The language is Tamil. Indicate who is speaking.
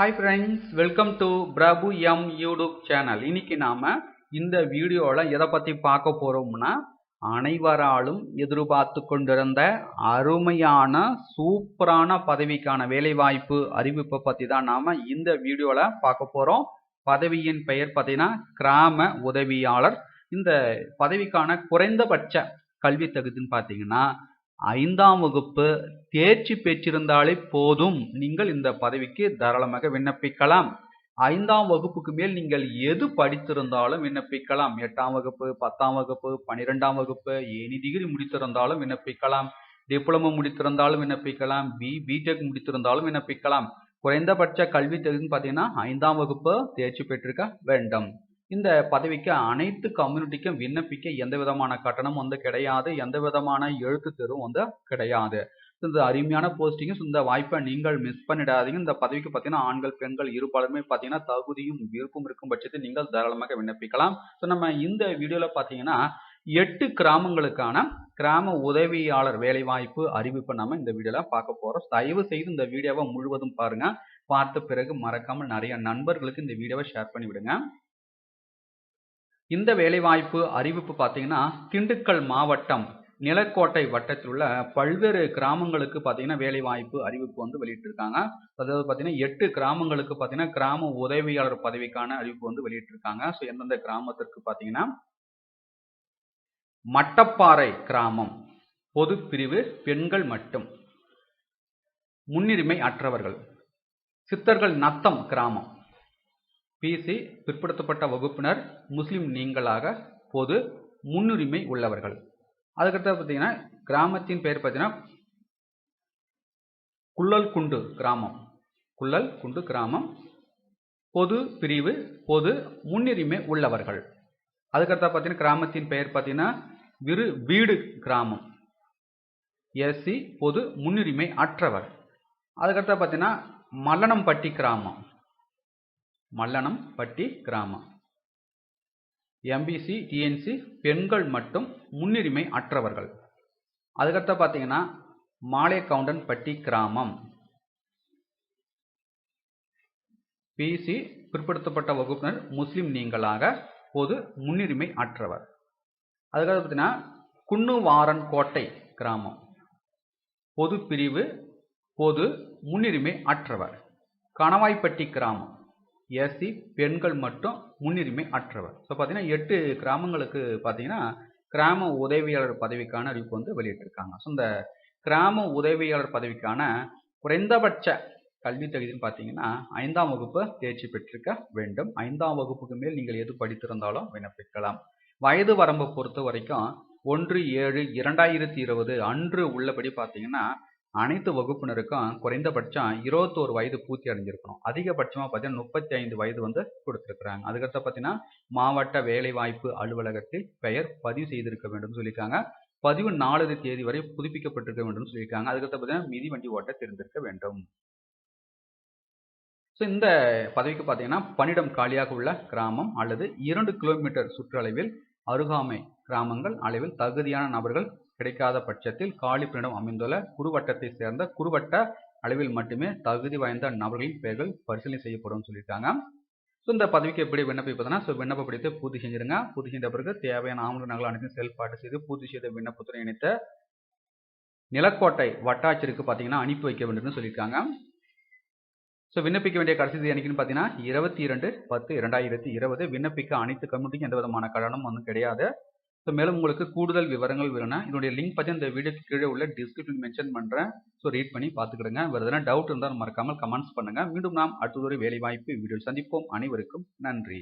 Speaker 1: Hi friends welcome to Prabhu M YouTube channel இன்னைக்கு நாம இந்த வீடியோவில் எதை பற்றி பார்க்க போகிறோம்னா அனைவராலும் எதிர்பார்த்து கொண்டிருந்த அருமையான சூப்பரான பதவிக்கான வேலைவாய்ப்பு அறிவிப்பை பற்றி தான் நாம் இந்த வீடியோவில் பார்க்க போகிறோம் பதவியின் பெயர் பார்த்தீங்கன்னா கிராம உதவியாளர். இந்த பதவிக்கான குறைந்தபட்ச கல்வி தகுதின்னு பார்த்தீங்கன்னா ஐந்தாம் வகுப்பு தேர்ச்சி பெற்றிருந்தாலே போதும். நீங்கள் இந்த பதவிக்கு தாராளமாக விண்ணப்பிக்கலாம். ஐந்தாம் வகுப்புக்கு மேல் நீங்கள் எது படித்திருந்தாலும் விண்ணப்பிக்கலாம். எட்டாம் வகுப்பு பத்தாம் வகுப்பு பன்னிரெண்டாம் வகுப்பு எனி டிகிரி முடித்திருந்தாலும் விண்ணப்பிக்கலாம். டிப்ளமோ முடித்திருந்தாலும் விண்ணப்பிக்கலாம். பி பிடெக் முடித்திருந்தாலும் விண்ணப்பிக்கலாம். குறைந்தபட்ச கல்வி தகுதின்னு பார்த்தீங்கன்னா ஐந்தாம் வகுப்பு தேர்ச்சி பெற்றிருக்க வேண்டும். இந்த பதவிக்கு அனைத்து கம்யூனிட்டிக்கும் விண்ணப்பிக்க எந்த விதமான கட்டணம் வந்து கிடையாது. எந்த விதமான எழுத்து தேர்வும் வந்து கிடையாது. இந்த அருமையான போஸ்டிங்கும் இந்த வாய்ப்பை நீங்கள் மிஸ் பண்ணிடாதீங்க. இந்த பதவிக்கு பார்த்தீங்கன்னா ஆண்கள் பெண்கள் இருபாலுமே பார்த்தீங்கன்னா தகுதியும் விருப்பம் இருக்கும் பட்சத்தில் நீங்கள் தாராளமாக விண்ணப்பிக்கலாம். ஸோ நம்ம இந்த வீடியோவில் பார்த்தீங்கன்னா எட்டு கிராமங்களுக்கான கிராம உதவியாளர் வேலைவாய்ப்பு அறிவிப்பை நம்ம இந்த வீடியோவில் பார்க்க போகிறோம் தயவு செய்து இந்த வீடியோவை முழுவதும் பாருங்கள் பார்த்த பிறகு மறக்காமல் நிறைய நண்பர்களுக்கு இந்த வீடியோவை ஷேர் பண்ணி விடுங்க இந்த வேலைவாய்ப்பு அறிவிப்பு பார்த்தீங்கன்னா திண்டுக்கல் மாவட்டம் நிலக்கோட்டை வட்டத்தில் உள்ள பல்வேறு கிராமங்களுக்கு பார்த்தீங்கன்னா வேலைவாய்ப்பு அறிவிப்பு வந்து வெளியிட்டிருக்காங்க. அதாவது பார்த்தீங்கன்னா எட்டு கிராமங்களுக்கு பார்த்தீங்கன்னா கிராம உதவியாளர் பதவிக்கான அறிவிப்பு வந்து வெளியிட்டிருக்காங்க. ஸோ எந்தெந்த கிராமத்திற்கு பார்த்தீங்கன்னா மட்டப்பாறை கிராமம் பொது பிரிவு பெண்கள் மட்டும் முன்னுரிமை அற்றவர்கள் சித்தர்கள் நத்தம் கிராமம். பிசி பிற்படுத்தப்பட்ட வகுப்பினர் முஸ்லீம் நீங்களாக பொது முன்னுரிமை உள்ளவர்கள். அதுக்கடுத்து பார்த்தீங்கன்னா கிராமத்தின் பெயர் பார்த்தீங்கன்னா குள்ளல் குண்டு கிராமம். குள்ளல் குண்டு கிராமம். பொது பிரிவு பொது முன்னுரிமை உள்ளவர்கள். அதுக்கடுத்தா பார்த்தீங்கன்னா கிராமத்தின் பெயர் பார்த்தீங்கன்னா விரு வீடு கிராமம். எஸ்சி பொது முன்னுரிமை அற்றவர். அதுக்கடுத்தா பார்த்தீங்கன்னா மல்லனம்பட்டி கிராமம். மல்லனம் பட்டி கிராமம். எம்பிசி டிஎன்சி பெண்கள் மட்டும் முன்னுரிமை அற்றவர்கள். அதுக்கடுத்த பார்த்தீங்கன்னா மாலேகவுண்டன் பட்டி கிராமம். பிசி பிற்படுத்தப்பட்ட வகுப்பினர் முஸ்லிம் நீங்களாக பொது முன்னுரிமை அற்றவர். அதுக்கடுத்து பார்த்தீங்கன்னா குன்னுவாரன் கோட்டை கிராமம். பொது பிரிவு பொது முன்னுரிமை அற்றவர். கணவாய்ப்பட்டி கிராமம். எஸ்சி பெண்கள் மட்டும் முன்னுரிமை அற்றவர். ஸோ பார்த்தீங்கன்னா எட்டு கிராமங்களுக்கு பார்த்தீங்கன்னா கிராம உதவியாளர் பதவிக்கான அறிவிப்பு வந்து வெளியிட்டிருக்காங்க. ஸோ இந்த கிராம உதவியாளர் பதவிக்கான குறைந்தபட்ச கல்வி தகுதின்னு பார்த்தீங்கன்னா ஐந்தாம் வகுப்பு தேர்ச்சி பெற்றிருக்க வேண்டும். ஐந்தாம் வகுப்புக்கு மேல் நீங்கள் எது படித்திருந்தாலும் விண்ணப்பிக்கலாம் வயது வரம்பை பொறுத்த வரைக்கும் ஒன்று ஏழு இரண்டாயிரத்தி இருபது அன்று உள்ளபடி பார்த்தீங்கன்னா அனைத்து வகுப்பினருக்கும் குறைந்தபட்சம் இருபத்தோரு வயது பூர்த்தி அடைஞ்சிருக்கணும். அதிகபட்சமாக பார்த்தீங்கன்னா முப்பத்தி ஐந்து வயது வந்து கொடுத்துருக்குறாங்க. அதுக்கடுத்து பார்த்தீங்கன்னா மாவட்ட வேலைவாய்ப்பு அலுவலகத்தில் பெயர் பதிவு செய்திருக்க வேண்டும் சொல்லியிருக்காங்க. பதிவு நாலு தேதி வரை புதுப்பிக்கப்பட்டிருக்க வேண்டும் சொல்லியிருக்காங்க. அதுக்கடுத்து பார்த்தீங்கன்னா மிதி வண்டி ஓட்ட தெரிந்திருக்க வேண்டும். ஸோ இந்த பதவிக்கு பார்த்தீங்கன்னா பணியிடம் காலியாக உள்ள கிராமம் அல்லது இரண்டு கிலோமீட்டர் சுற்றளவில் அருகாமை கிராமங்கள் அளவில் தகுதியான நபர்கள் கிடைக்காத பட்சத்தில் காலி பணியிடம் அமைந்துள்ள குறுவட்டத்தை சேர்ந்த குறுவட்ட அளவில் மட்டுமே தகுதி வாய்ந்த நபர்களின் பெயர்கள் பரிசீலனை செய்யப்படும் சொல்லியிருக்காங்க. ஸோ இந்த பதவிக்கு எப்படி விண்ணப்பிப்பதுனா ஸோ விண்ணப்ப படித்து பூர்த்தி செஞ்சிருங்க. பூர்த்தி செய்த பிறகு தேவையான ஆவண அனைத்தும் செயல்பாடு செய்து பூர்த்தி செய்த விண்ணப்பத்துடன் இணைத்த நிலக்கோட்டை வட்டாட்சியருக்கு பார்த்தீங்கன்னா அனுப்பி வைக்க வேண்டும்னு சொல்லியிருக்காங்க. ஸோ விண்ணப்பிக்க வேண்டிய கடைசி தேதி என்னைக்குன்னு பார்த்தீங்கன்னா இருபத்தி இரண்டு பத்து இரண்டாயிரத்தி இருபது. விண்ணப்பிக்க அனைத்து கம்யூனிட்டிக்கும் எந்த விதமான கடனும் ஒன்றும் கிடையாது. ஸோ மேலும் உங்களுக்கு கூடுதல் விவரங்கள் வேணும்னா இதனுடைய லிங்க் பற்றி இந்த வீடியோக்கு கீழே உள்ள டிஸ்கிரிப்ஷன் மென்ஷன் பண்ணுறேன் ஸோ ரீட் பண்ணி பார்த்துக்கிடுங்க. வேறு எதனா டவுட் இருந்தால் மறக்காமல் கமெண்ட்ஸ் பண்ணுங்கள் மீண்டும் நாம் அடுத்ததொரு வேலைவாய்ப்பு வீடியோ சந்திப்போம். அனைவருக்கும் நன்றி.